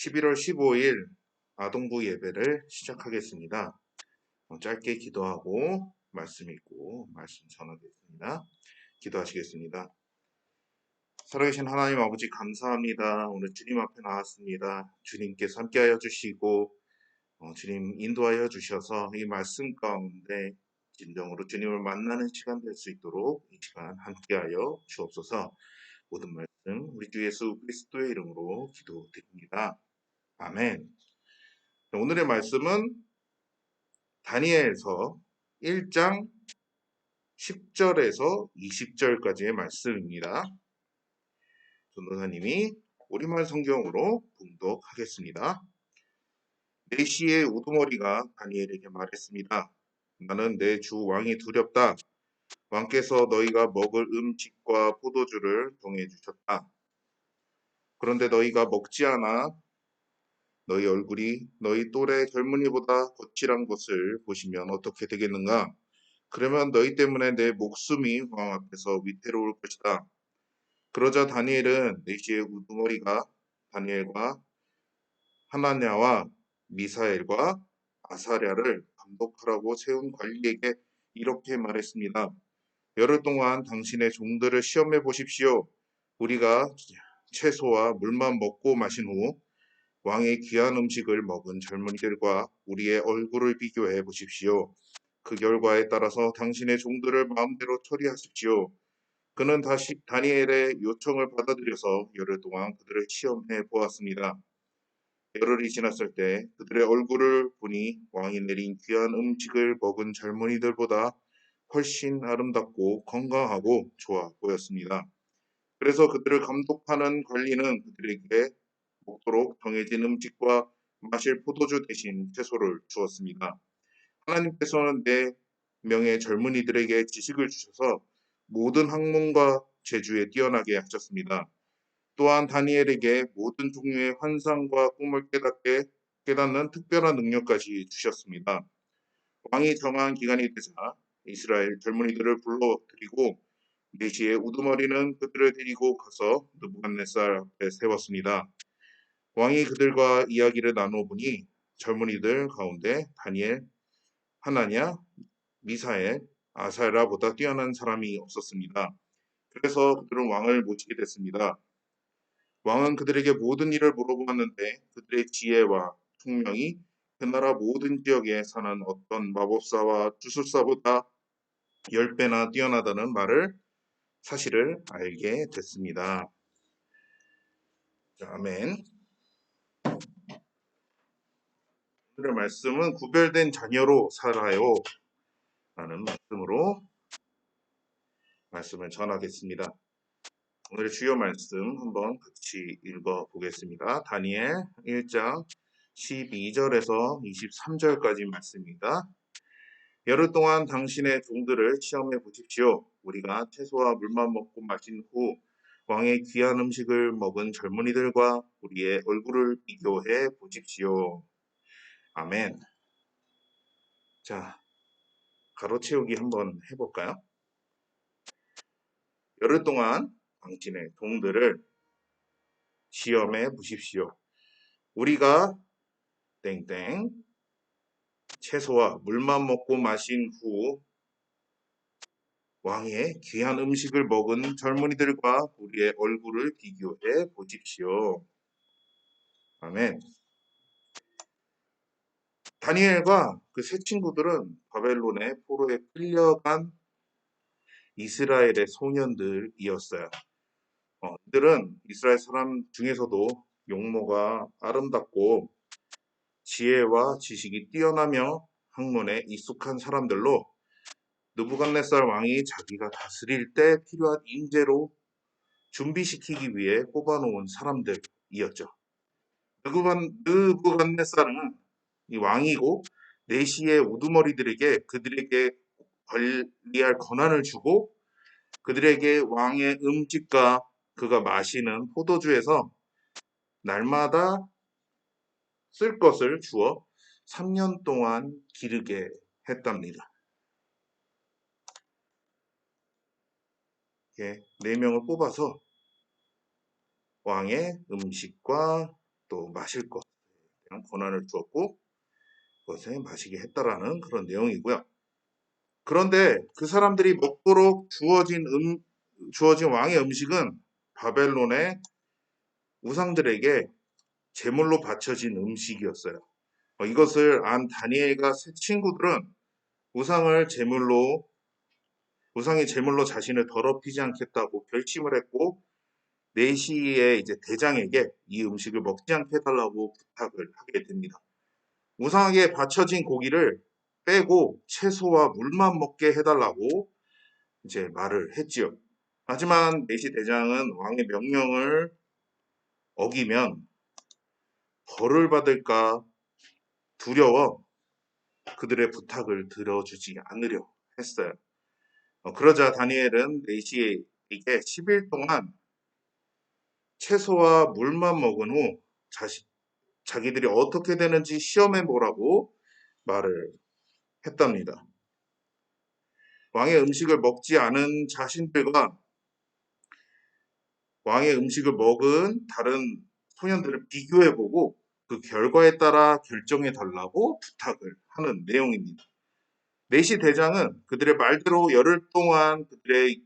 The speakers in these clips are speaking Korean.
11월 15일 아동부 예배를 시작하겠습니다. 어, 짧게 기도하고 말씀 읽고 말씀 전하겠습니다. 기도하시겠습니다. 살아계신 하나님 아버지 감사합니다. 오늘 주님 앞에 나왔습니다. 주님께서 함께하여 주시고 어, 주님 인도하여 주셔서 이 말씀 가운데 진정으로 주님을 만나는 시간 될 수 있도록 이 시간 함께하여 주옵소서. 모든 말씀 우리 주 예수 그리스도의 이름으로 기도드립니다. 아멘. 오늘의 말씀은 다니엘서 1장 10절에서 20절까지의 말씀입니다. 전도사님이 우리말 성경으로 봉독하겠습니다. 네시의 우두머리가 다니엘에게 말했습니다. 나는 내 주 왕이 두렵다. 왕께서 너희가 먹을 음식과 포도주를 정해 주셨다. 그런데 너희가 먹지 않아 너희 얼굴이 너희 또래 젊은이보다 거칠한 것을 보시면 어떻게 되겠는가? 그러면 너희 때문에 내 목숨이 왕 앞에서 위태로울 것이다. 그러자 다니엘은 네시의 우두머리가 다니엘과 하나냐와 미사엘과 아사랴를 감독하라고 세운 관리에게 이렇게 말했습니다. 열흘 동안 당신의 종들을 시험해 보십시오. 우리가 채소와 물만 먹고 마신 후 왕의 귀한 음식을 먹은 젊은이들과 우리의 얼굴을 비교해 보십시오. 그 결과에 따라서 당신의 종들을 마음대로 처리하십시오. 그는 다시 다니엘의 요청을 받아들여서 열흘 동안 그들을 시험해 보았습니다. 열흘이 지났을 때 그들의 얼굴을 보니 왕이 내린 귀한 음식을 먹은 젊은이들보다 훨씬 아름답고 건강하고 좋아 보였습니다. 그래서 그들을 감독하는 관리는 그들에게 먹도록 정해진 음식과 마실 포도주 대신 채소를 주었습니다. 하나님께서는 내 명의 젊은이들에게 지식을 주셔서 모든 학문과 재주에 뛰어나게 하셨습니다. 또한 다니엘에게 모든 종류의 환상과 꿈을 깨닫게 깨닫는 특별한 능력까지 주셨습니다. 왕이 정한 기간이 되자 이스라엘 젊은이들을 불러들이고 네시의 우두머리는 그들을 데리고 가서 느부갓네살 앞에 세웠습니다. 왕이 그들과 이야기를 나눠보니 젊은이들 가운데 다니엘, 하나냐, 미사엘, 아사라보다 뛰어난 사람이 없었습니다. 그래서 그들은 왕을 모시게 됐습니다. 왕은 그들에게 모든 일을 물어보았는데 그들의 지혜와 총명이 그 나라 모든 지역에 사는 어떤 마법사와 주술사보다 10배나 뛰어나다는 말을 사실을 알게 됐습니다. 자, 아멘. 오늘의 말씀은 구별된 자녀로 살아요. 라는 말씀으로 말씀을 전하겠습니다. 오늘의 주요 말씀 한번 같이 읽어 보겠습니다. 다니엘 1장 12절에서 23절까지 말씀입니다. 열흘 동안 당신의 종들을 시험해 보십시오. 우리가 채소와 물만 먹고 마신 후 왕의 귀한 음식을 먹은 젊은이들과 우리의 얼굴을 비교해 보십시오. 아멘. 자, 가로 채우기 한번 해볼까요? 열흘 동안 당신의 종들을 시험해 보십시오. 우리가 땡땡 채소와 물만 먹고 마신 후 왕의 귀한 음식을 먹은 젊은이들과 우리의 얼굴을 비교해 보십시오. 아멘. 다니엘과 그 세 친구들은 바벨론의 포로에 끌려간 이스라엘의 소년들이었어요. 어, 이들은 이스라엘 사람 중에서도 용모가 아름답고 지혜와 지식이 뛰어나며 학문에 익숙한 사람들로 느부갓네살 왕이 자기가 다스릴 때 필요한 인재로 준비시키기 위해 뽑아놓은 사람들이었죠. 느부갓네살은 이 왕이고 내시의 우두머리들에게 그들에게 관리할 권한을 주고 그들에게 왕의 음식과 그가 마시는 포도주에서 날마다 쓸 것을 주어 3년 동안 기르게 했답니다. 네 명을 뽑아서 왕의 음식과 또 마실 것에 대한 권한을 주었고 그 것에 마시게 했다라는 그런 내용이고요. 그런데 그 사람들이 먹도록 주어진 음, 주어진 왕의 음식은 바벨론의 우상들에게 제물로 바쳐진 음식이었어요. 어, 이것을 안 다니엘과 세 친구들은 우상을 제물로 우상의 제물로 자신을 더럽히지 않겠다고 결심을 했고 네시의 이제 대장에게 이 음식을 먹지 않게 해달라고 부탁을 하게 됩니다. 우상에게 바쳐진 고기를 빼고 채소와 물만 먹게 해달라고 이제 말을 했지요. 하지만 네시 대장은 왕의 명령을 어기면 벌을 받을까 두려워 그들의 부탁을 들어주지 않으려 했어요. 어, 그러자 다니엘은 네시에게 10일 동안 채소와 물만 먹은 후 자시, 자기들이 어떻게 되는지 시험해 보라고 말을 했답니다. 왕의 음식을 먹지 않은 자신들과 왕의 음식을 먹은 다른 소년들을 비교해 보고 그 결과에 따라 결정해 달라고 부탁을 하는 내용입니다. 네시 대장은 그들의 말대로 열흘 동안 그들의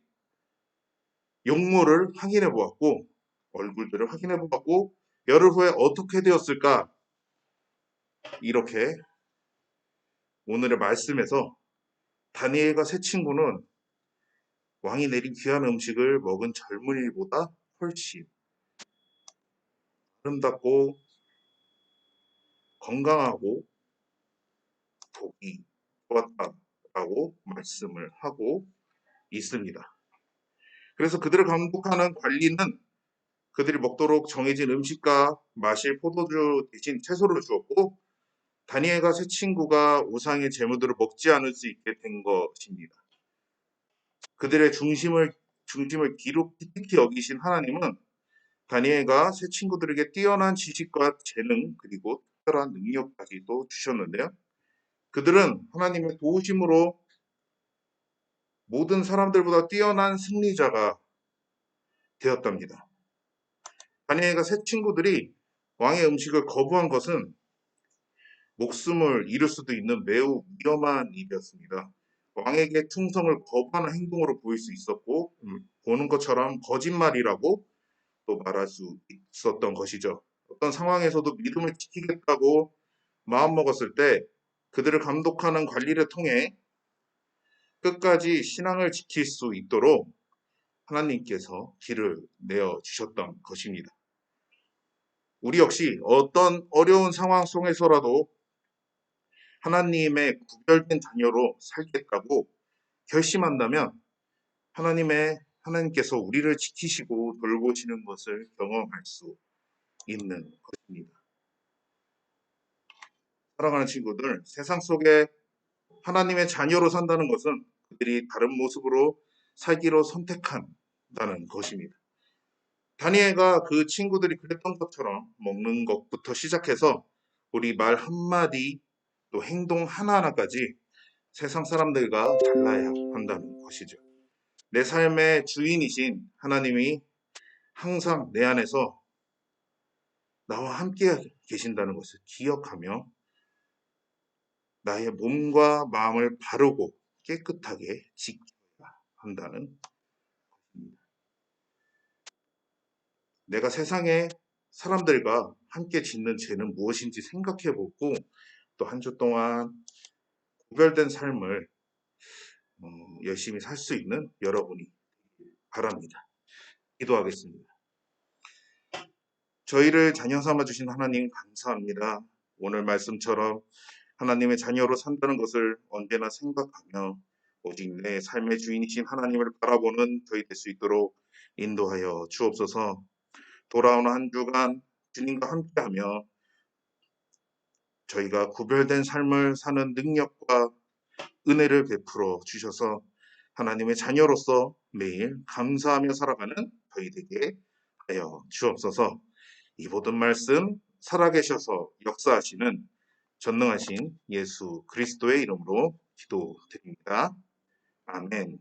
용모를 확인해 보았고 얼굴들을 확인해 보았고 열흘 후에 어떻게 되었을까 이렇게 오늘의 말씀에서 다니엘과 세 친구는 왕이 내린 귀한 음식을 먹은 젊은이보다 훨씬 아름답고 건강하고 복이 좋았다라고 말씀을 하고 있습니다. 그래서 그들을 감독하는 관리는 그들이 먹도록 정해진 음식과 마실 포도주 대신 채소를 주었고 다니엘과 세 친구가 우상의 재물들을 먹지 않을 수 있게 된 것입니다. 그들의 중심을 중심을 기록히 여기신 하나님은 다니엘과 세 친구들에게 뛰어난 지식과 재능 그리고 특별한 능력까지도 주셨는데요. 그들은 하나님의 도우심으로 모든 사람들보다 뛰어난 승리자가 되었답니다. 다니엘과 세 친구들이 왕의 음식을 거부한 것은 목숨을 잃을 수도 있는 매우 위험한 일이었습니다. 왕에게 충성을 거부하는 행동으로 보일 수 있었고 음, 보는 것처럼 거짓말이라고 또 말할 수 있었던 것이죠. 어떤 상황에서도 믿음을 지키겠다고 마음먹었을 때 그들을 감독하는 관리를 통해 끝까지 신앙을 지킬 수 있도록 하나님께서 길을 내어 주셨던 것입니다. 우리 역시 어떤 어려운 상황 속에서라도 하나님의 구별된 자녀로 살겠다고 결심한다면 하나님의 하나님께서 우리를 지키시고 돌보시는 것을 경험할 수 있는 것입니다. 사랑하는 친구들, 세상 속에 하나님의 자녀로 산다는 것은 그들이 다른 모습으로 살기로 선택한다는 것입니다. 다니엘과 그 친구들이 그랬던 것처럼 먹는 것부터 시작해서 우리 말 한마디 또 행동 하나하나까지 세상 사람들과 달라야 한다는 것이죠. 내 삶의 주인이신 하나님이 항상 내 안에서 나와 함께 계신다는 것을 기억하며 나의 몸과 마음을 바르고 깨끗하게 지켜야 한다는 것입니다. 내가 세상의 사람들과 함께 짓는 죄는 무엇인지 생각해 보고 또 한 주 동안 구별된 삶을 어, 열심히 살 수 있는 여러분이 바랍니다. 기도하겠습니다. 저희를 자녀 삼아 주신 하나님 감사합니다. 오늘 말씀처럼 하나님의 자녀로 산다는 것을 언제나 생각하며 오직 내 삶의 주인이신 하나님을 바라보는 저희 될 수 있도록 인도하여 주옵소서. 돌아오는 한 주간 주님과 함께하며 저희가 구별된 삶을 사는 능력과 은혜를 베풀어 주셔서 하나님의 자녀로서 매일 감사하며 살아가는 저희 되게 하여 주옵소서. 이 모든 말씀 살아계셔서 역사하시는 전능하신 예수 그리스도의 이름으로 기도드립니다. 아멘.